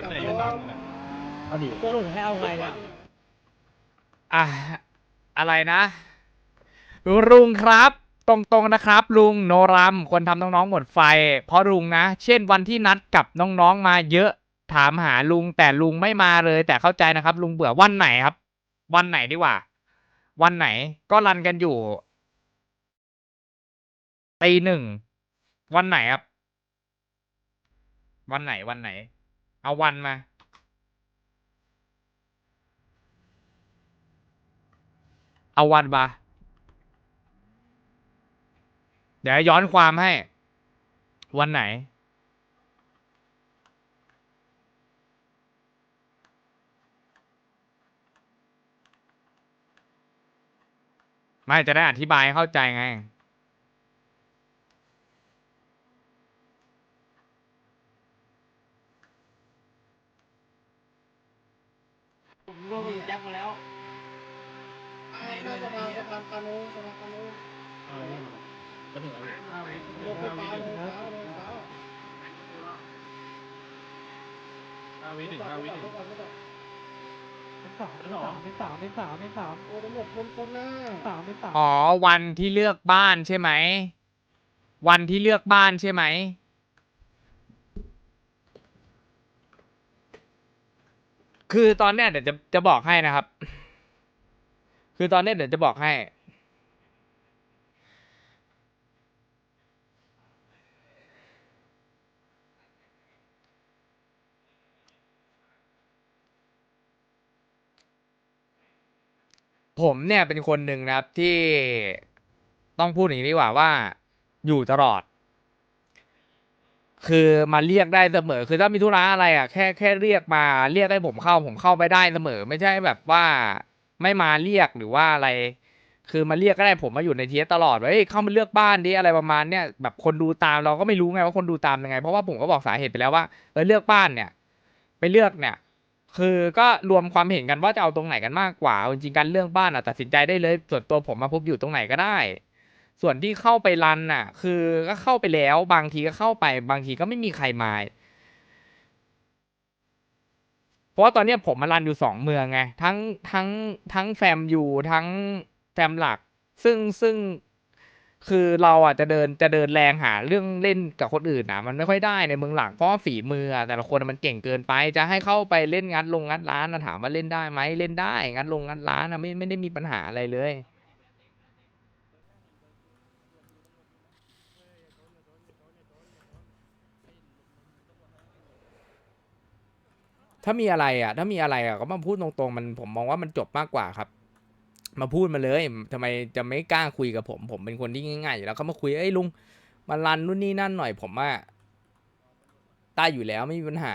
ไหนจะตามเนี่ยเอาดิสรุปให้เอาไงเนี่ยอะอะไรนะ ลุงครับ ตรงๆนะครับ ลุงโนรัมคนทำน้องๆหมดไฟ เพราะลุงนะ เช่นวันที่นัดกับน้องๆมาเยอะถามหาลุงแต่ลุงไม่มาเลย แต่เข้าใจนะครับ ลุงเบื่อวันไหนครับ วันไหนดีกว่า วันไหนก็รันกันอยู่ตีหนึ่งวันไหนครับ วันไหนวันไหน เอาวันมา เอาวันมา เดี๋ยวย้อนความให้ วันไหน ไม่จะได้อธิบายเข้าใจไง รวมกับแจ็คมาแล้วสะพานสะพานปาโนสะพานปาโนก็ถึงแล้วรถไฟฟ้าลงฟ้าลงฟ้าห้าวิถึงห้าวิถึงเป็นสามเป็นสามเป็นสามเป็นสามเป็นสามโอ้ตำรวจคนคนหน้าสามเป็นสามอ๋อวันที่เลือกบ้านใช่ไหม วันที่เลือกบ้านใช่ไหม คือตอนเนี้ยเดี๋ยวจะจะบอกให้นะครับ คือตอนเนี้ยเดี๋ยวจะบอกให้ ผมเนี่ยเป็นคนหนึ่งนะครับที่ต้องพูดอย่างนี้ดีกว่าว่าอยู่ตลอด คือมาเรียกได้เสมอ คือถ้ามีธุระอะไรอะแค่แค่เรียกมาเรียกให้ผมเข้าผมเข้าไปได้เสมอ ไม่ใช่แบบว่าไม่มาเรียกหรือว่าอะไร คือมาเรียกก็ได้ผมมาอยู่ในเทียตลอดว่าเอ้ยเข้ามาเลือกบ้านดิอะไรประมาณเนี้ยแบบคนดูตามเราก็ไม่รู้ไงว่าคนดูตามยังไง เพราะว่าผมก็บอกสาเหตุไปแล้วว่าเออเลือกบ้านเนี่ย ไปเลือกเนี่ย คือก็รวมความเห็นกันว่าจะเอาตรงไหนกันมากกว่าเอาจริงๆการเรื่องบ้านอะตัดสินใจได้เลย ส่วนตัวผมมาพบอยู่ตรงไหนก็ได้ ส่วนที่เข้าไปรันน่ะ คือก็เข้าไปแล้ว บางทีก็เข้าไป บางทีก็ไม่มีใครมาเพราะว่าตอนเนี้ยผมมารันอยู่สองเมืองไงทั้งทั้งทั้งแฟมอยู่ทั้งแฟมหลัก ซึ่งซึ่งคือเราอะจะเดินจะเดินแรงหาเรื่องเล่นกับคนอื่นนะมันไม่ค่อยได้ในเมืองหลักเพราะฝีมือแต่ละคนมันเก่งเกินไป จะให้เข้าไปเล่นงัดลงงัดร้านนะถามว่าเล่นได้ไหมเล่นได้งัดลงงัดร้านนะไม่ไม่ได้มีปัญหาอะไรเลย ถ้ามีอะไรอะ ถ้ามีอะไรอะก็มาพูดตรงๆ มันผมมองว่ามันจบมากกว่าครับ มาพูดมาเลยทำไมจะไม่กล้าคุยกับผม ผมเป็นคนที่ง่ายๆอยู่แล้วเขามาคุยเอ้ยลุงมารันนู่นนี่นั่นหน่อยผมว่าได้อยู่แล้วไม่มีปัญหา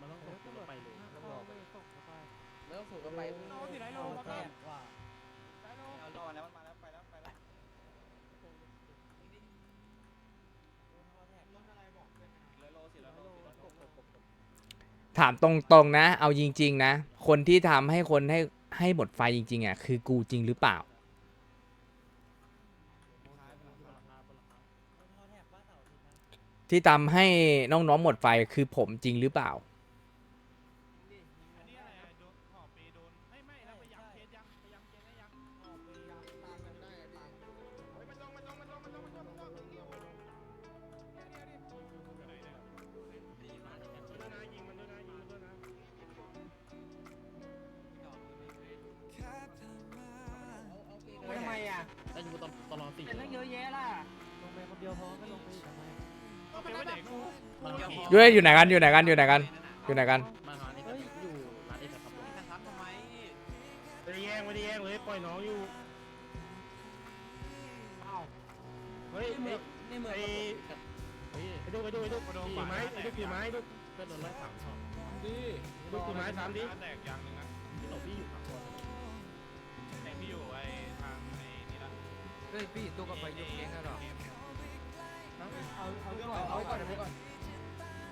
มันต้องส่งตัวไปเลย ถามตรงๆนะ เอาจริง ๆ นะ คนที่ทำให้คนให้ให้หมดไฟจริง ๆอะคือกูจริงหรือเปล่า ที่ทำให้น้องๆหมดไฟคือผมจริงหรือเปล่า อะได้อยู่ตอนตอนรอสี่เป็นเรื่องเยอะแยะล่ะลงไปคนเดียวพอไม่ลงไปอีกทำไมมันอยู่อยู่ไหนกันอยู่ไหนกันอยู่ไหนกันอยู่ไหนกันมาหานี่เฮ้ยอยู่ร้านเอกครับผมไม่ได้แย่งไม่ได้แย่งเลยปล่อยน้องอยู่อ้าวเฮ้ยไอ้นี่เหมือนไอ้เฮ้ยไอ้ดูไอ้ดูไอ้ดูขี่ไม้ไอ้ดูขี่ไม้ดูเพื่อนโดนไล่สามช่องไอ้ดูขี่ไม้สามดิแตกอย่าง เฮ้ยพี่ตัวกับไปยกเก่งแล้วหรอเอาเอาไว้ก่อนเอาไว้ก่อนเอาไว้ก่อน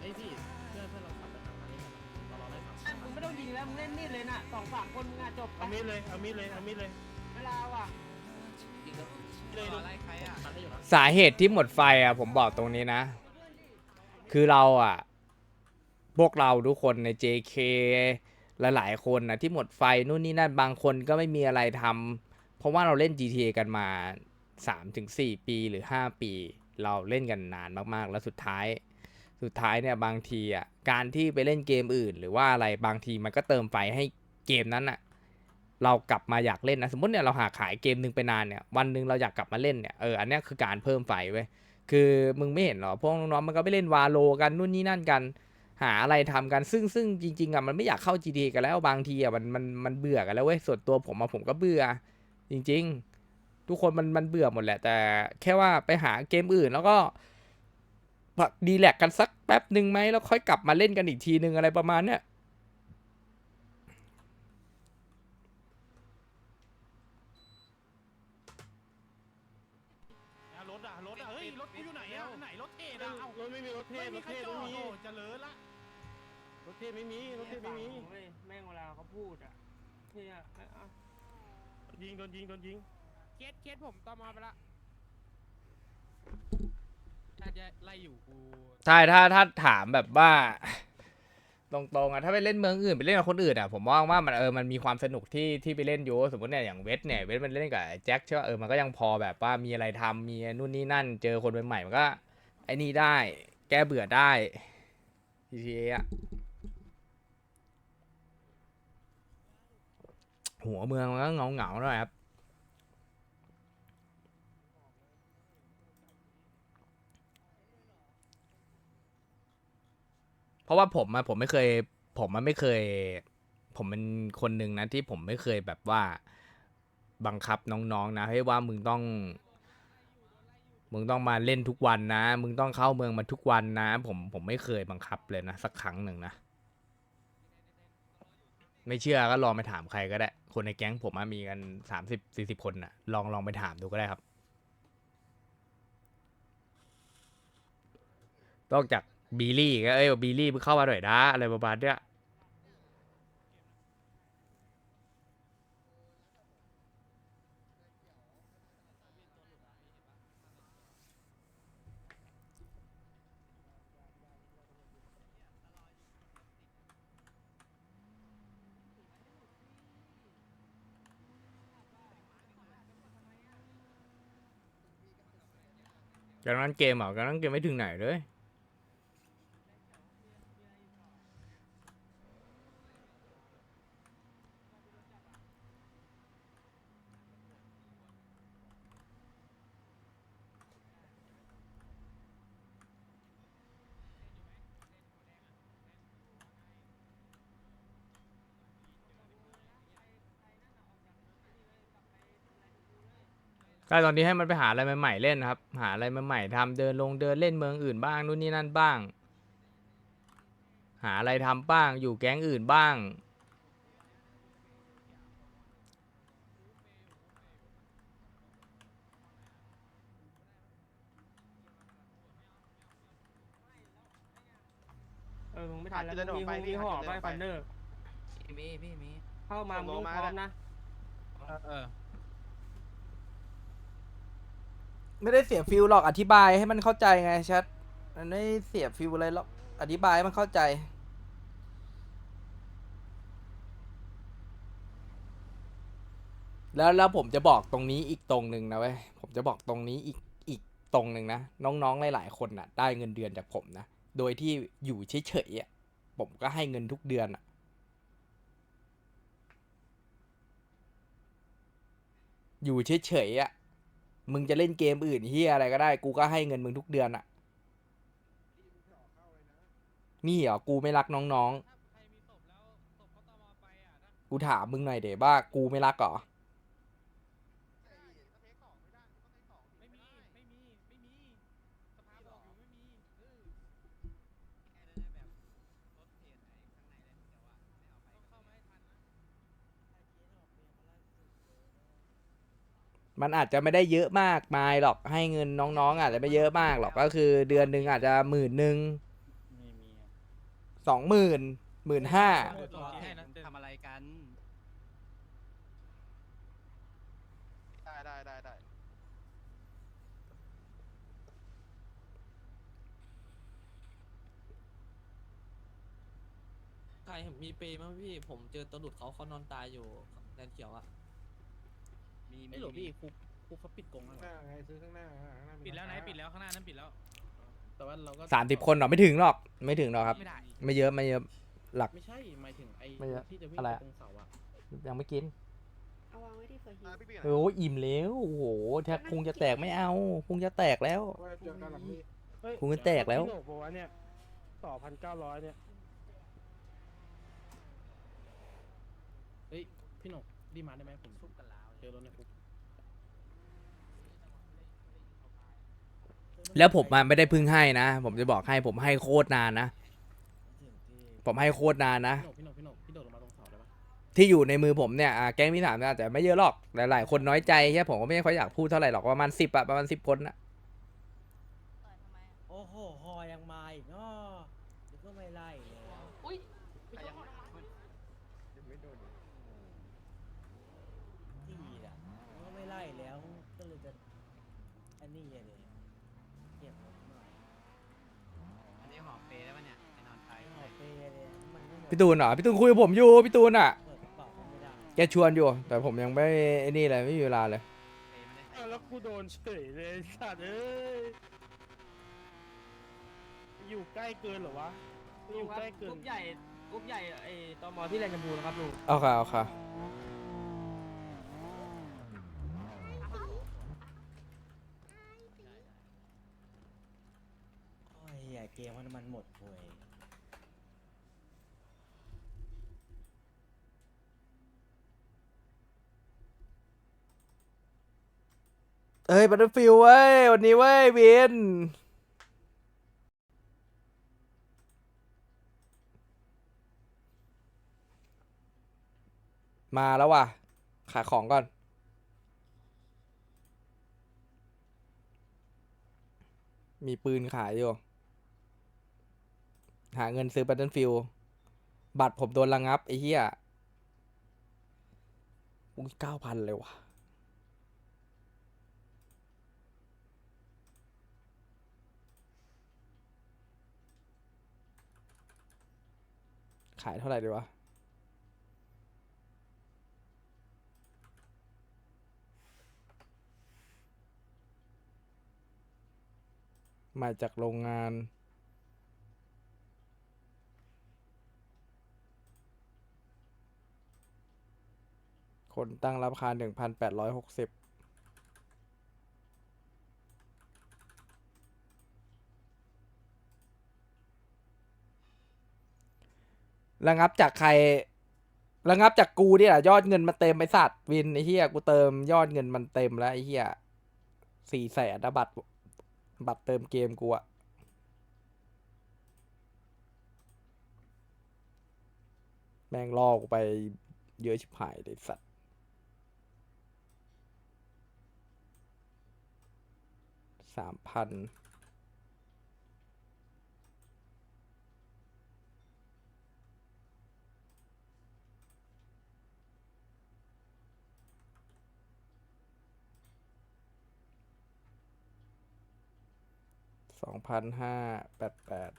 เอ้ยพี่เพื่อนเพื่อนเราขับไปทางนั้นนี่เรารอไล่สามอะมึงไม่ต้องยิงแล้วมึงเล่นมีดเลยน่ะสองสามคนมึงอะจบเอามีดเลยเอามีดเลยเอามีดเลยเวลาว่ะเลยดูอะไรใครอะตัดให้อยู่นะสาเหตุที่หมดไฟอะผมบอกตรงนี้นะ คือเราอะ พวกเราทุกคนใน JK หลายๆคนนะที่หมดไฟนู่นนี่นั่นบางคนก็ไม่มีอะไรทำเพราะว่าเราเล่น GTA กันมา 3-4ปีหรือ 5 ปี เราเล่นกันนานมากๆ แล้วสุดท้าย สุดท้ายเนี่ยบางทีอะการที่ไปเล่นเกมอื่น หรือว่าอะไรบางทีมันก็เติมไฟให้เกมนั้นอะเรากลับมาอยากเล่นนะสมมติเนี่ยเราหาขายเกมหนึ่งไปนานเนี่ยวันหนึ่งเราอยากกลับมาเล่นเนี่ยเอออันนี้คือการเพิ่มไฟเว้ยคือมึงไม่เห็นหรอพวกน้องๆมันก็ไปเล่นวาโลกันนู่นนี่นั่นกัน หาอะไรทำกันซึ่งซึ่งจริงๆอะมันไม่อยากเข้า GTA กันแล้วบางทีอะมันมันมันเบื่อกันแล้วเว้ยส่วนตัวผมอะผมก็เบื่อจริง ๆ ทุกคนมันมันเบื่อหมดแหละ แต่แค่ว่าไปหาเกมอื่นแล้วก็ดีแลกกันสักแป๊บหนึ่งไหมแล้วค่อยกลับมาเล่นกันอีกทีนึงอะไรประมาณเนี้ยนะรถอะรถอะเฮ้ยรถกูอยู่ไหนอะไหนรถเทศอะเอ้ารถไม่มีรถเทไม่พมีรถใครเทพจอไม่ดมีโอ้จะเลอะละรถเทพไม่มีรถเทพไม่มีแม่งเวลาเขาพูดอะเฮียไม่เอายิงโดนยิงโดนยิง เคสเคสผมตอมาไปละน่าจะไล่อยู่กูใช่ถ้าถ้าถามแบบว่า ตรงๆอะถ้าไปเล่นเมืองอื่นไปเล่นกับคนอื่นอะผมมองว่ามันเออมันมีความสนุกที่ที่ไปเล่นอยู่สมมติเนี่ยอย่างเวทเนี่ยเวทมันเล่นกับแจ็คใช่ป่ะเออมันก็ยังพอแบบว่ามีอะไรทำมีนู่นนี่นั่น เจอคนใหม่ๆมันก็ ไอ้นี่ได้ แก้เบื่อได้ GTA อะหัวเมืองมันก็เงาเงาๆหน่อยครับ ราะว่าผมอะผมไม่เคย ผมมันไม่เคย ผมเป็นคนหนึ่งนะที่ผมไม่เคยแบบว่าบังคับน้องๆนะให้ว่ามึงต้อง มึงต้องมาเล่นทุกวันนะ มึงต้องเข้าเมืองมาทุกวันนะ ผมผมไม่เคยบังคับเลยนะสักครั้งหนึ่งนะไม่เชื่อก็ลองไปถามใครก็ได้ คนในแก๊งผมมีกันสามสิบสี่สิบคนน่ะ ลองลองไปถามดูก็ได้ครับ นอกจาก บีลี่ก็เอ้ยบีลี่มึงเข้ามาหน่อยนะอะไรประมาณเนี้ยจากนั้นเกมเหรอจากนั้นเกมไม่ถึงไหนเลย ก็ตอนนี้ให้มันไปหาอะไรใหม่ๆเล่นนะครับ หาอะไรใหม่ๆทำเดินลงเดินเล่นเมืองอื่นบ้างนู่นนี่นั่นบ้าง หาอะไรทำบ้าง อยู่แก๊งอื่นบ้าง เออมึงไม่ทันแล้วมึงมีหงมีห่อไปฟันเนอร์มีพี่มีเข้ามามึงต้องพร้อมนะ เออ ไม่ได้เสียฟิลหรอกอธิบายให้มันเข้าใจไงชัดมันไม่เสียฟิลอะไรหรอกอธิบายให้มันเข้าใจ แล้วแล้วผมจะบอกตรงนี้อีกตรงหนึ่งนะเว้ยผมจะบอกตรงนี้อีกอีกตรงหนึ่งนะน้องๆหลายๆคนน่ะ ได้เงินเดือนจากผมนะโดยที่อยู่เฉยๆอะผมก็ให้เงินทุกเดือนอะอยู่เฉยๆอะ มึงจะเล่นเกมอื่นเฮียอะไรก็ได้ กูก็ให้เงินมึงทุกเดือนอะนี่เหรอ กูไม่รักน้องๆ กูถามมึงหน่อยเดี๋ยวว่ากูไม่รักเหรอ มันอาจจะไม่ได้เยอะมากมายหรอกให้เงินน้องๆอาจจะไม่เยอะมากหรอกก็คือเดือนหนึ่งอาจจะหมื่นหนึ่งสองหมื่นหมื่นห้าใทำอะไรกันได้ได้ได้ใครมีเปรย์มั้งพี่ ผมเจอตัวหลุดเขาเขานอนตายอยู่แดนเขียวอะ มีไม่หรอพี่คุกคุกเขาปิดกรงแล้วหน้าไงซื้อข้างหน้าข้างหน้ามีปิดแล้วไหนร้าค้าปิดแล้วข้างหน้านั้นปิดแล้วแต่ว่าเราก็สามสิบคนเหรอไม่ถึงหรอก ไม่ถึงหรอกครับ ไม่ได้ไม่เยอะไม่เยอะหลักไม่ใช่หมายถึงไอ้ไม่เยอะที่จะวิ่งอะไรไปอะ ตรงเสาอะยังไม่กินเอาวางไว้ที่เฟอร์ฮิวโอ้อิ่มแล้วโอ้โหถ้าพุงจะแตกไม่เอาพุงจะแตกแล้ว ว่าเจอกันหลังนี้เฮ้ยพุงจะแตกแล้ว พี่โหนกบอกว่าเนี่ยต่อพันเก้าร้อยเนี่ยเฮ้ยพี่หนกรีบมาได้ไหมผมชุบกันแล้ว เจอรถในคุกแล้วผมอะไม่ได้เพึ่งให้นะ ผมจะบอกให้ผมให้โคตรนานนะ ผมให้โคตรนานนะ พี่หนกพี่หนกพี่หนกพี่โดดลงมาตรงเสาได้ปะที่อยู่ในมือผมเนี่ยอะแก๊งที่สามเนี่ยอาจจะไม่เยอะหรอกหลายๆคนน้อยใจแค่ผมก็ไม่ค่อยอยากพูดเท่าไหร่หรอกประมาณสิบอะประมาณสิบคนนะ โอ้โหฮอยังมาอีกเนาะเดี๋ยวก็ไม่ไล่แล้วที่อะมันก็ไม่ไล่แล้ว ก็เลยจะอันนี้เลยเก็บหมดหน่อย อันนี้หอเปย์ได้ปะเนี่ยไอ้นอนตาย หอเปย์เลยมันไม่หมด พี่ตูนเหรอพี่ตูนคุยกับผมอยู่พี่ตูนอะเปิดกระเป๋าก็ไม่ได้แกชวนอยู่ แต่ผมยังไม่ไอ้นี่เลยไม่มีเวลาเลยเปย์ไม่ได้ใส่อ้าวแล้วกูโดนเฉยเลยสัตว์เอ้ยอยู่ใกล้เกินเหรอวะอยู่ใกล้เกินกรุ๊ปใหญ่กรุ๊ปใหญ่ไอ้ตมที่แรงจมูนะครับลุงเอาค่ะเอาค่ะโอ้ยใหญ่เกมมันมันหมดห่วย เอ้ยบัตเตอร์ฟิลเว้ย วันนี้เว้ยวิน มาแล้วว่ะ ขายของก่อน มีปืนขายอยู่ หาเงินซื้อ Battlefield บัตรผมโดนระงับ ไอ้เหี้ยอุ้ยเก้าพันเลยว่ะ ขายเท่าไหร่ดีวะมาจากโรงงาน คนตั้งรับราคาหนึ่งพันแปดร้อยหกสิบ ระงับจากใครระงับจากกูนี่ยยอดเงินมันเต็มไอสัตว์วินไอเฮียกูเติมยอดเงินมันเต็มแล้วไอเฮียสี่แสนนะบัตรบัตรเติมเกมกูอะแม่งล่อกูไปเยอะชิบหายเลยสัตว์สามพัน สองพันห้าแปดแปด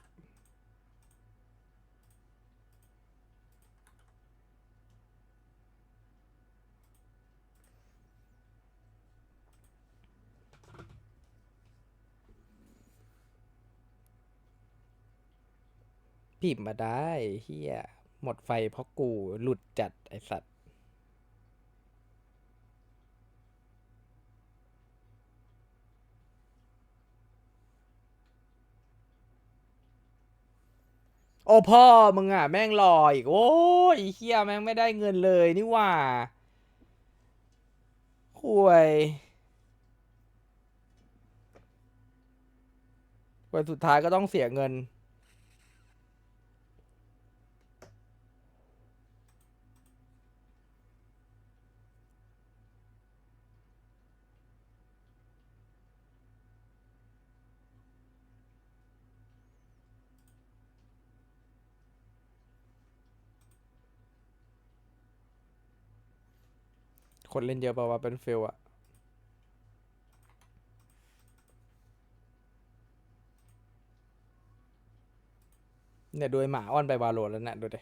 พิมพ์มาได้เฮียหมดไฟเพราะกูหลุดจัดไอสัตว์ อ้พ่อมึงอะ แม่งรออีก โอ้ยไอ้เฮียแม่งไม่ได้เงินเลยนี่ว่าห่วยวันสุดท้ายก็ต้องเสียเงิน คนเล่นเยอะเปล่าวะเป็นฟิลอะเนี่ยโดยหมาอ้อนไปวาโลแล้วเนี่ยดูดิ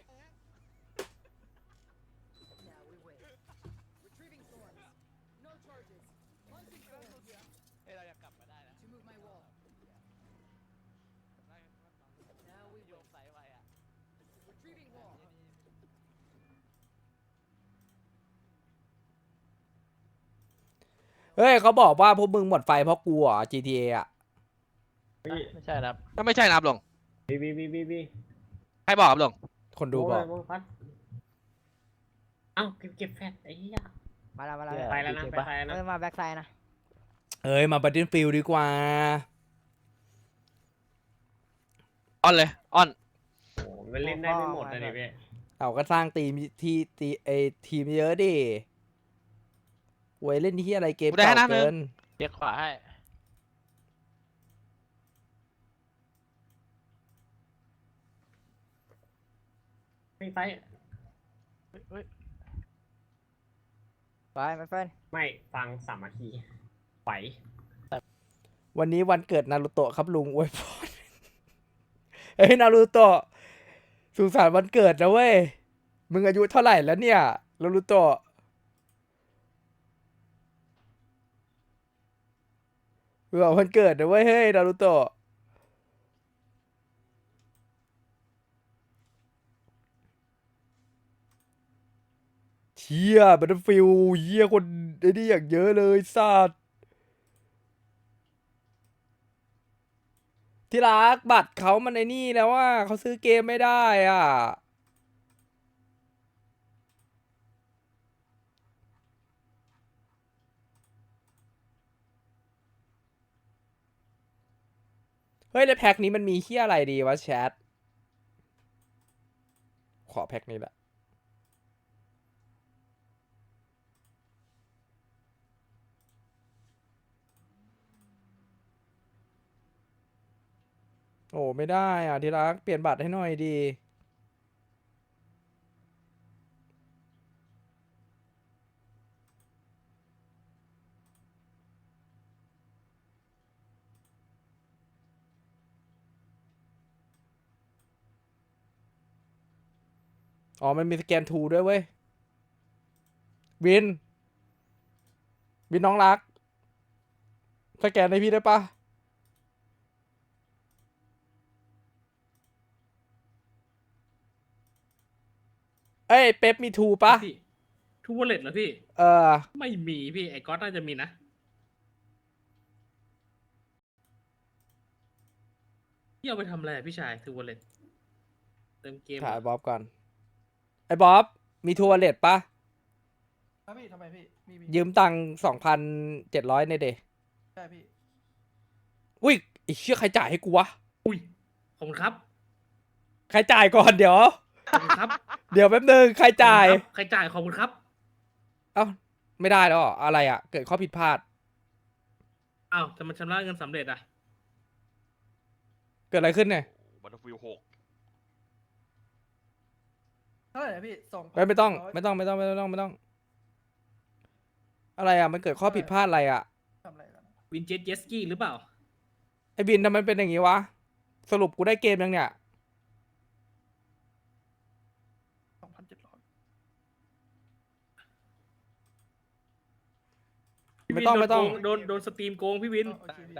เฮ้ยเขาบอกว่าพวกมึงหมดไฟเพราะกูเหรอ GTA อะ ไม่ใช่ครับก็ไม่ใช่นะครับลุงบีบีบีบีบีใครบอกครับลุงคนดูบอกเอ้าเก็บเก็บแฟตไอ้เหี้ยมาแล้วมาแล้วไปแล้วนะไปไปแล้วเอนะอมาแบ็กไซด์นะเอ้ย มาบัตเทิลฟิลดีกว่าอ้อนเลยอ้อนโอ้มันเล่นได้ไม่หมดนะนี่พี่เอาก็สร้างทีมที่ทีไอทีมเยอะดิ ไว้เล่นที่อะไรเกมกูได้เก่าให้นัดหนึ่ง เกินเรียกขวาให้ ไม่ไปเฮ้ยไปไปเฟิร์นไม่ฟังสามัคคีไหววันนี้วันเกิดนารูโตะครับลุงอวยพร เฮ้ยนารูโตะสุขสันต์วันเกิดนะเว้ย มึงอายุเท่าไหร่แล้วเนี่ยนารูโตะ เออวันเกิดนะเว้ยเฮ้ยนารูโตะเชี่ยบัตเตอร์ฟิลเยี่ยคนไอ้นี่อย่างเยอะเลยสัตว์ที่รักบัตรเขามันไอ้นี่แล้วว่าเขาซื้อเกมไม่ได้อะ เฮ้ยแล้วแพ็คนี้มันมีเฮียอะไรดีวะแชท ขอแพ็คนี้แหละ โอ้ไม่ได้อะที่รัก เปลี่ยนบัตรให้หน่อยดี อ๋อ มันมีสแกนทูด้วยเว้ย วิน วินน้องรัก สแกนให้พี่ได้ปะเอ้ย เป๊ปมีทูปะพี่ทูวอลเล็ตเหรอพี่ เออ ไม่มีพี่ ไอ้ก๊อตน่าจะมีนะ พี่เอาไปทำอะไรอะพี่ชายทูวอลเล็ตเติมเกมเหรถ่ายอ บ๊อบก่อน ไอ้บ๊อบมีทัวร์เลตปะครับพี่ทำไมพี่ มีมียืมตังค์สองพันเจ็ดร้อยในเดใช่พี่ อุ้ยไอ้เชี่ยใครจ่ายให้กูวะ อุ้ยขอบคุณครับใครจ่ายก่อนเดี๋ยวขอบคุณครับเดี๋ยวแป๊บนึงใครจ่ายขอบคุณครับใครจ่ายขอบคุณครับ เอ้าไม่ได้แล้วเหรออะไรอะ เกิดข้อผิดพลาด อ้าวแต่มันชำระเงินสำเร็จอะเกิดอะไรขึ้นเนี่ย บัตเตอร์ฟิลหก เท่าไหร่นะพี่สองไม่ไม่ต้องไม่ต้องไม่ต้องไม่ต้องไม่ต้อง อะไรอะ มันเกิดข้อผิดพลาดอะไรอะทำอะไรกันวินเจตเจสกี้หรือเปล่า ไอ้บินทำไมเป็นอย่างงี้วะ สรุปกูได้เกมยังเนี่ย สองพันเจ็ดร้อยไม่ต้องพี่วินไม่ต้องโดนโดนโดนสตรีมโกงพี่วิน โอเคพี่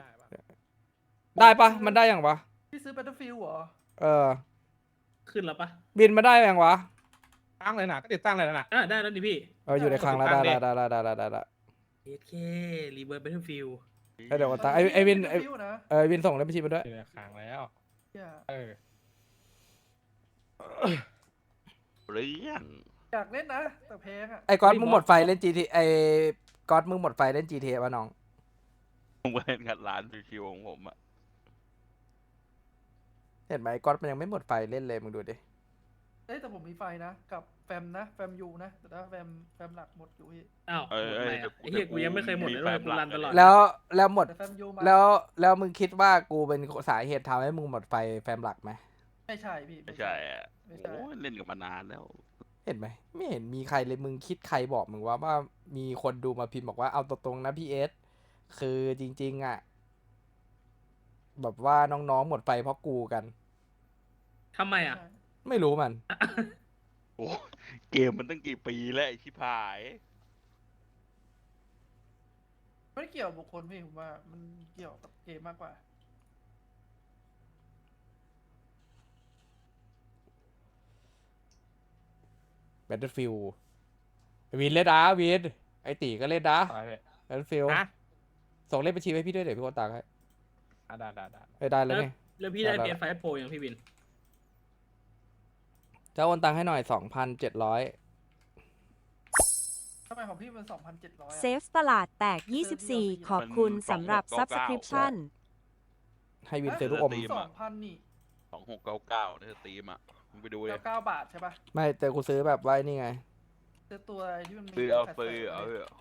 ได้ปะมันได้ยังวะพี่ซื้อ Battlefield เหรอเออ ขึ้นแล้วปะบินมาได้ยังวะ ตั้งเลยนะก็ติดตั้งเลยนะอะได้แล้วดิพี่เอออยู่ในคลังแล้วตั้ได้งดิได้ได้ได้ได้ได้ได้เอเครีเวิร์ดเบทเทิลฟิลเอ้ยเดี๋ยวก่อนตาไอ้ไอ้วินไอ้ Battlefield นะเออวินส่งเลขบัญชีมาด้วยอยู่ในคลังแล้วอย่าเออเรียนอยากเล่นนะแต่แพงอะไอ้ก๊อตเฮ้ยมึงบอสหมดไฟเล่น GT ไอ้ก๊อตมึงหมดไฟเล่น GTA ป่ะน้องผมเล่นกับร้านฟิวๆของผมอะเห็นไหมก๊อตมันยังไม่หมดไฟเล่นเลยมึงดูดิเอ้ยแต่ผมมีไฟนะ กับแฟมนะ แฟมยูนะ แต่ถ้าแฟมแฟมหลักหมดอยู่พี่อ้าวเออหมดเออไหนเดี๋อะยวไอ้เหี้ยกูยังไม่เคยหมดเลยแฟเลยกูรันตลอดแล้วแล้วหมด แต่แฟมยูมาแล้วแล้วมึงคิดว่ากูเป็นสาเหตุทำให้มึงหมดไฟแฟมหลักไหมไม่ใช่พี่ไม่ใช่อะไม่ใช่ โอ้ยเล่นกับมานานแล้วเห็นไหมไม่เห็นมีใครเลยมึงคิดใครบอกมึงว่าว่ามีคนดูมาพิมพ์บอกว่าเอาตรงๆนะพี่เอสคือจริง ๆอะแบบว่าน้องๆหมดไฟเพราะกูกันทำไมอะ ใช่ ไม่รู้มัน โอ้เกมมันตั้งกี่ปีแล้วไอ้ชิพาย ไม่ได้เกี่ยวกับบุคคลพี่ผมว่า มันเกี่ยวกับเกมมากกว่า Battlefield วินเล่นนะวินไอตีก็เล่นนะอะไรพี่ Battlefield ฮะส่งเลขบัญชีให้พี่ด้วยเดี๋ยวพี่โอนตังค์ให้อะได้ได้ได้ เอ้ยได้แล้วแล้วไง แล้วพี่ได้ได้เปได้ลี่ยนไฟโปรยังพี่วิน จะโอนตังค์ให้หน่อยสองพันเจ็ดร้อยทำไมของพี่มันสองพันเจ็ดร้อยเซฟตลาดแตก 24 ขอบคุณสำหรับ Subscription ให้วินซื้อลูกอม สองพันนี่สองหกเก้าเก้าในสตรีมอะมึงไปดูเลเก้ายเก้าบาทใช่ปะไม่แต่กูซื้อแบบไว้นี่ไง ซื้อตัวที่มันมีซื้อเอาแฟลชซื้อแสงเอาเลยเถอะ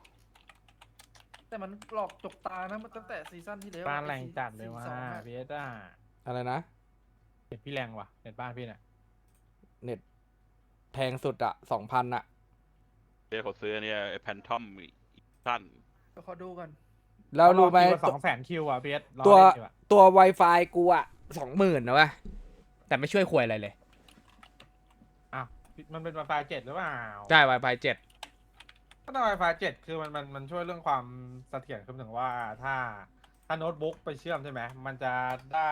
แต่มันหลอกจกตานะมันตั้งแต่ซีซั่นที่แล้วบ้านไอ้แรงซีจัดเลยว่าซีสองอะ พีเอสอะอะไรนะ เน็ตพี่แรงว่ะเน็ตบ้านพี่เนี่ยเน็ต แพงสุดอะสองพันอะเดี๋ยวเขาซื้อเนี่ยไอ้แพนทอมอีกสั้นเดี๋ยวขอดูกันแล้วรู้ไหม สองแสนคิวอะพีเอสตัว ตัว Wi-Fi กูอะสองหมื่นนะวะแต่ไม่ช่วยควยอะไรเลยอ้าวมันเป็น Wi-Fi 7 หรือเปล่าใช่ Wi-Fi เจ็ดก็ต้อง Wi-Fi 7 คือมันมันมันช่วยเรื่องความเสถียรคือหมายถึงว่าถ้าถ้าโน้ตบุ๊กไปเชื่อมใช่ไหม มันจะได้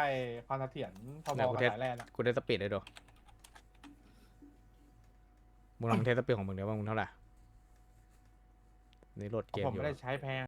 ความเสถียรพอๆกับสายแลนอะ กูได้สปีดเลยดู มึงลองเทสสเปีดของมึงเดี๋ยวว่ามึงเท่าไหร่นี่โหลดเกมผมอยู่ไม่ได้ใช้แพง